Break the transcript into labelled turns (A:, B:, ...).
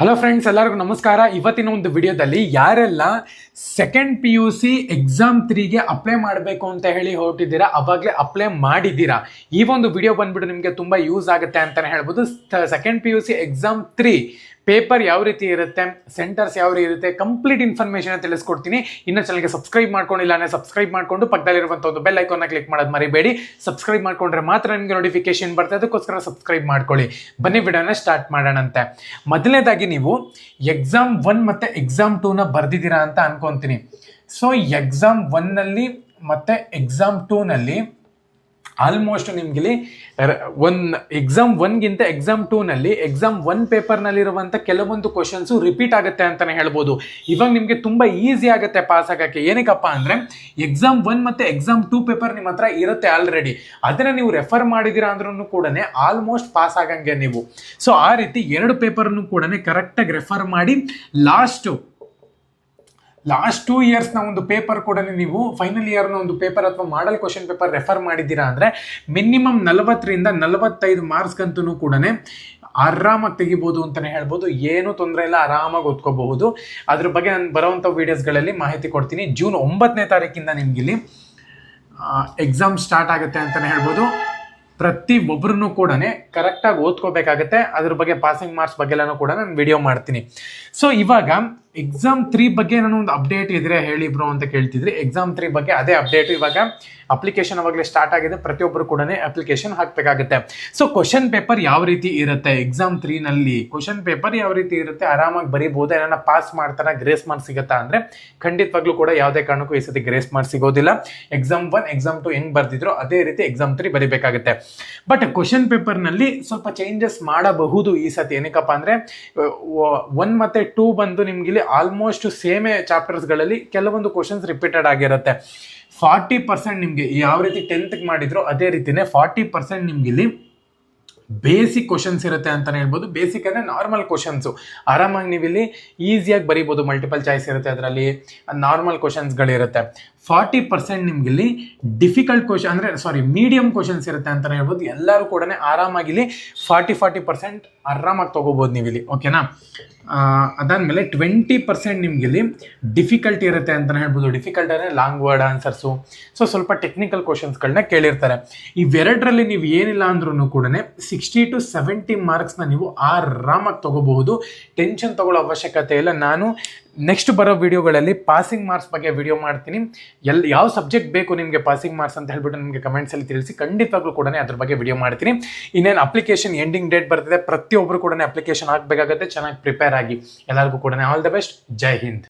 A: Hello friends ಎಲ್ಲರಿಗೂ ನಮಸ್ಕಾರ. ಇವತ್ತಿನ ಒಂದು ವಿಡಿಯೋದಲ್ಲಿ ಯಾರೆಲ್ಲ second P U C exam ತ್ರೀಗೆ apply ಮಾಡಬೇಕು ಅಂತ ಹೇಳಿ ಹೊರಟಿದ್ದೀರಾ, ಅವಾಗಲೇ ಅಪ್ಲೈ ಮಾಡಿದ್ದೀರಾ? ಈ ಒಂದು ವಿಡಿಯೋ ಬಂದ್ಬಿಟ್ಟು ನಿಮಗೆ ತುಂಬ ಯೂಸ್ ಆಗುತ್ತೆ ಅಂತಲೇ ಹೇಳ್ಬೋದು. Second P U C exam three paper ಯಾವ ರೀತಿ ಇರುತ್ತೆ, ಸೆಂಟರ್ಸ್ ಯಾವ ರೀತಿ ಇರುತ್ತೆ, ಕಂಪ್ಲೀಟ್ ಇನ್ಫಾರ್ಮೇಷನ್ ತಿಳಿಸ್ಕೊಡ್ತೀನಿ. ಇನ್ನೂ ಚಾನಲ್ಗೆ ಸಬ್ಸ್ಕ್ರೈಬ್ ಮಾಡ್ಕೊಂಡಿಲ್ಲ ಅಂದರೆ ಸಬ್ಸ್ಕ್ರೈಬ್ ಮಾಡಿಕೊಂಡು ಪಕ್ಕದಲ್ಲಿರುವಂಥ ಒಂದು ಬೆಲ್ ಐಕಾನ್ನ ಕ್ಲಿಕ್ ಮಾಡೋದು ಮರಿಬೇಡಿ. ಸಬ್ಸ್ಕ್ರೈಬ್ ಮಾಡ್ಕೊಂಡ್ರೆ ಮಾತ್ರ ನಿಮಗೆ ನೋಟಿಫಿಕೇಶನ್ ಬರ್ತದೆ ಅದಕ್ಕೋಸ್ಕರ ಸಬ್ಸ್ಕ್ರೈಬ್ ಮಾಡ್ಕೊಳ್ಳಿ. ಬನ್ನಿ ವಿಡಿಯೋನ ಸ್ಟಾರ್ಟ್ ಮಾಡೋಣಂತೆ. ಮೊದಲನೇದಾಗಿ ನೀವು ಎಕ್ಸಾಮ್ ಒನ್ ಮತ್ತು ಎಕ್ಸಾಮ್ ಟೂನ ಬರ್ದಿದ್ದೀರಾ ಅಂತ ಅನ್ಕೊಂತೀನಿ. ಸೊ ಎಕ್ಸಾಮ್ ಒನ್ನಲ್ಲಿ ಮತ್ತು ಎಕ್ಸಾಮ್ ಟೂನಲ್ಲಿ ಆಲ್ಮೋಸ್ಟ್ ನಿಮ್ಗೆ ಒನ್ ಎಕ್ಸಾಮ್ ಒನ್ಗಿಂತ ಎಕ್ಸಾಮ್ ಟೂನಲ್ಲಿ ಎಕ್ಸಾಮ್ ಒನ್ ಪೇಪರ್ನಲ್ಲಿರುವಂಥ ಕೆಲವೊಂದು ಕ್ವಶನ್ಸು ರಿಪೀಟ್ ಆಗುತ್ತೆ ಅಂತಲೇ ಹೇಳ್ಬೋದು. ಇವಾಗ ನಿಮಗೆ ತುಂಬ ಈಸಿ ಆಗುತ್ತೆ ಪಾಸ್ ಆಗೋಕ್ಕೆ. ಏನಕ್ಕಪ್ಪ ಅಂದರೆ ಎಕ್ಸಾಮ್ ಒನ್ ಮತ್ತು ಎಕ್ಸಾಮ್ ಟೂ ಪೇಪರ್ ನಿಮ್ಮ ಹತ್ರ ಇರುತ್ತೆ ಆಲ್ರೆಡಿ ಅದನ್ನು ನೀವು ರೆಫರ್ ಮಾಡಿದ್ದೀರಾ ಅಂದ್ರೂ ಕೂಡ ಆಲ್ಮೋಸ್ಟ್ ಪಾಸ್ ಆಗಂಗೆ ನೀವು. ಸೊ ಆ ರೀತಿ ಎರಡು ಪೇಪರ್ನು ಕೂಡ ಕರೆಕ್ಟಾಗಿ ರೆಫರ್ ಮಾಡಿ ಲಾಸ್ಟು ಲಾಸ್ಟ್ ಟೂ ಇಯರ್ಸ್ನ ಒಂದು ಪೇಪರ್ ಕೂಡ ನೀವು ಫೈನಲ್ ಇಯರ್ನ ಒಂದು ಪೇಪರ್ ಅಥವಾ ಮಾಡಲ್ ಕ್ವಶನ್ ಪೇಪರ್ ರೆಫರ್ ಮಾಡಿದ್ದೀರಾ ಅಂದರೆ ಮಿನಿಮಮ್ ನಲವತ್ತರಿಂದ ನಲವತ್ತೈದು ಮಾರ್ಕ್ಸ್ಗಂತೂ ಕೂಡ ಆರಾಮಾಗಿ ತೆಗಿಬೋದು ಅಂತಲೇ ಹೇಳ್ಬೋದು. ಏನೂ ತೊಂದರೆ ಇಲ್ಲ, ಆರಾಮಾಗಿ ಓದ್ಕೋಬಹುದು. ಅದ್ರ ಬಗ್ಗೆ ನಾನು ಬರೋವಂಥ ವೀಡಿಯೋಸ್ಗಳಲ್ಲಿ ಮಾಹಿತಿ ಕೊಡ್ತೀನಿ. ಜೂನ್ ಒಂಬತ್ತನೇ ತಾರೀಕಿಂದ ನಿಮ್ಗಿಲ್ಲಿ ಎಕ್ಸಾಮ್ ಸ್ಟಾರ್ಟ್ ಆಗುತ್ತೆ ಅಂತಲೇ ಹೇಳ್ಬೋದು. ಪ್ರತಿ ಒಬ್ಬರೂ ಕೂಡ ಕರೆಕ್ಟಾಗಿ ಓದ್ಕೋಬೇಕಾಗತ್ತೆ. ಅದ್ರ ಬಗ್ಗೆ ಪಾಸಿಂಗ್ ಮಾರ್ಕ್ಸ್ ಬಗ್ಗೆ ಎಲ್ಲನೂ ಕೂಡ ನಾನು ವಿಡಿಯೋ ಮಾಡ್ತೀನಿ. ಸೊ ಇವಾಗ ಎಕ್ಸಾಮ್ ತ್ರೀ ಬಗ್ಗೆ ನಾನು ಒಂದು ಅಪ್ಡೇಟ್ ಇದ್ರೆ ಹೇಳಿ ಬ್ರೋ ಅಂತ ಕೇಳ್ತಿದ್ರಿ. ಎಕ್ಸಾಮ್ ತ್ರೀ ಬಗ್ಗೆ ಅದೇ ಅಪ್ಡೇಟ್ ಇವಾಗ. ಅಪ್ಲಿಕೇಶನ್ ಅವಾಗಲೇ ಸ್ಟಾರ್ಟ್ ಆಗಿದೆ. ಪ್ರತಿಯೊಬ್ಬರು ಕೂಡ ಅಪ್ಲಿಕೇಶನ್ ಹಾಕಬೇಕಾಗುತ್ತೆ. ಸೊ ಕ್ವಶನ್ ಪೇಪರ್ ಯಾವ ರೀತಿ ಇರುತ್ತೆ? ಎಕ್ಸಾಮ್ ತ್ರೀನಲ್ಲಿ ಕ್ವಶನ್ ಪೇಪರ್ ಯಾವ ರೀತಿ ಇರುತ್ತೆ? ಆರಾಮಾಗಿ ಬರೀಬಹುದು ಏನಾರ ಪಾಸ್ ಮಾಡ್ತಾರ? ಗ್ರೇಸ್ ಮಾರ್ಕ್ ಸಿಗುತ್ತಾ? ಅಂದ್ರೆ ಖಂಡಿತವಾಗ್ಲೂ ಕೂಡ ಯಾವುದೇ ಕಾರಣಕ್ಕೂ ಈ ಸತಿ ಗ್ರೇಸ್ ಮಾರ್ಕ್ ಸಿಗೋದಿಲ್ಲ. ಎಕ್ಸಾಮ್ ಒನ್ ಎಕ್ಸಾಮ್ ಟು ಹೆಂಗ್ ಬರ್ದಿದ್ರು ಅದೇ ರೀತಿ ಎಕ್ಸಾಮ್ ತ್ರೀ ಬರೀಬೇಕಾಗುತ್ತೆ. ಬಟ್ ಕ್ವಶನ್ ಪೇಪರ್ನಲ್ಲಿ ಸ್ವಲ್ಪ ಚೇಂಜಸ್ ಮಾಡಬಹುದು ಈ ಸತಿ ಏನಕ್ಕಪ್ಪ ಅಂದ್ರೆ ಒನ್ ಮತ್ತೆ ಟೂ ಬಂದು ನಿಮ್ಗೆ ಇಲ್ಲಿ ಆಲ್ಮೋಸ್ಟ್ ಸೇಮೇ ಚಾಪ್ಟರ್ಸ್ಗಳಲ್ಲಿ ಕೆಲವೊಂದು ಕ್ವಶನ್ಸ್ ರಿಪೀಟೆಡ್ ಆಗಿರುತ್ತೆ. ಫಾರ್ಟಿ ಪರ್ಸೆಂಟ್ ನಿಮಗೆ ಯಾವ ರೀತಿ ಟೆಂತ್ಗೆ ಮಾಡಿದ್ರು ಅದೇ ರೀತಿನೇ ಫಾರ್ಟಿ ಪರ್ಸೆಂಟ್ ನಿಮ್ಗೆ ಇಲ್ಲಿ ಬೇಸಿಕ್ ಕ್ವಶನ್ಸ್ ಇರುತ್ತೆ ಅಂತಲೇ ಹೇಳ್ಬೋದು. ಬೇಸಿಕ್ ಅಂದರೆ ನಾರ್ಮಲ್ ಕ್ವಶನ್ಸು ಆರಾಮಾಗಿ ನೀವು ಇಲ್ಲಿ ಈಸಿಯಾಗಿ ಬರೀಬೋದು. ಮಲ್ಟಿಪಲ್ ಚಾಯ್ಸ್ ಇರುತ್ತೆ ಅದರಲ್ಲಿ. ನಾರ್ಮಲ್ ಕ್ವಶನ್ಸ್ಗಳಿರುತ್ತೆ ಫಾರ್ಟಿ ಪರ್ಸೆಂಟ್ ನಿಮ್ಗಿಲ್ಲಿ ಡಿಫಿಕಲ್ಟ್ ಕ್ವಶನ್ ಅಂದರೆ ಸಾರಿ ಮೀಡಿಯಂ ಕ್ವಶನ್ಸ್ ಇರುತ್ತೆ ಅಂತಲೇ ಹೇಳ್ಬೋದು. ಎಲ್ಲರೂ ಕೂಡ ಆರಾಮಾಗಿ ಇಲ್ಲಿ ಫಾರ್ಟಿ ಫಾರ್ಟಿ ಪರ್ಸೆಂಟ್ ಆರಾಮಾಗಿ ತೊಗೋಬೋದು ನೀವು ಇಲ್ಲಿ ಓಕೆನಾ ಅದಾದಮೇಲೆ ಟ್ವೆಂಟಿ ಪರ್ಸೆಂಟ್ ನಿಮ್ಗೆ ಇಲ್ಲಿ ಡಿಫಿಕಲ್ಟ್ ಇರುತ್ತೆ ಅಂತಲೇ ಹೇಳ್ಬೋದು. ಡಿಫಿಕಲ್ಟ್ ಅಂದರೆ ಲಾಂಗ್ ವರ್ಡ್ ಆನ್ಸರ್ಸು ಸೊ ಸ್ವಲ್ಪ ಟೆಕ್ನಿಕಲ್ ಕ್ವಶನ್ಸ್ಗಳನ್ನ ಕೇಳಿರ್ತಾರೆ. ಇವೆರಡರಲ್ಲಿ ನೀವು ಏನಿಲ್ಲ ಅಂದ್ರೂ ಕೂಡ ಸಿಕ್ಸ್ಟಿ ಟು ಸೆವೆಂಟಿ ಮಾರ್ಕ್ಸ್ನ ನೀವು ಆರಾಮಾಗಿ ತಗೋಬಹುದು. ಟೆನ್ಷನ್ ತೊಗೊಳ್ಳೋ ಅವಶ್ಯಕತೆ ಇಲ್ಲ. ನಾನು ನೆಕ್ಸ್ಟ್ ಬರೋ ವಿಡಿಯೋಗಳಲ್ಲಿ ಪಾಸಿಂಗ್ ಮಾರ್ಕ್ಸ್ ಬಗ್ಗೆ ವಿಡಿಯೋ ಮಾಡ್ತೀನಿ. ಎಲ್ಲಿ ಯಾವ ಸಬ್ಜೆಕ್ಟ್ ಬೇಕು ನಿಮಗೆ ಪಾಸಿಂಗ್ ಮಾರ್ಕ್ಸ್ ಅಂತ ಹೇಳ್ಬಿಟ್ಟು ನಿಮಗೆ ಕಮೆಂಟ್ಸಲ್ಲಿ ತಿಳಿಸಿ ಖಂಡಿತವಾಗ್ಲೂ ಕೂಡ ಅದ್ರ ಬಗ್ಗೆ ವಿಡಿಯೋ ಮಾಡ್ತೀನಿ. ಇನ್ನೇನು ಅಪ್ಲಿಕೇಶನ್ ಎಂಡಿಂಗ್ ಡೇಟ್ ಬರ್ತಿದೆ ಪ್ರತಿಯೊಬ್ಬರು ಕೂಡ ಅಪ್ಲಿಕೇಶನ್ ಹಾಕಬೇಕಾಗುತ್ತೆ ಚೆನ್ನಾಗಿ ಪ್ರಿಪೇರ್ ಆಗಿ. ಎಲ್ಲರಿಗೂ ಕೂಡ ಆಲ್ ದ ಬೆಸ್ಟ್ ಜೈ ಹಿಂದ್.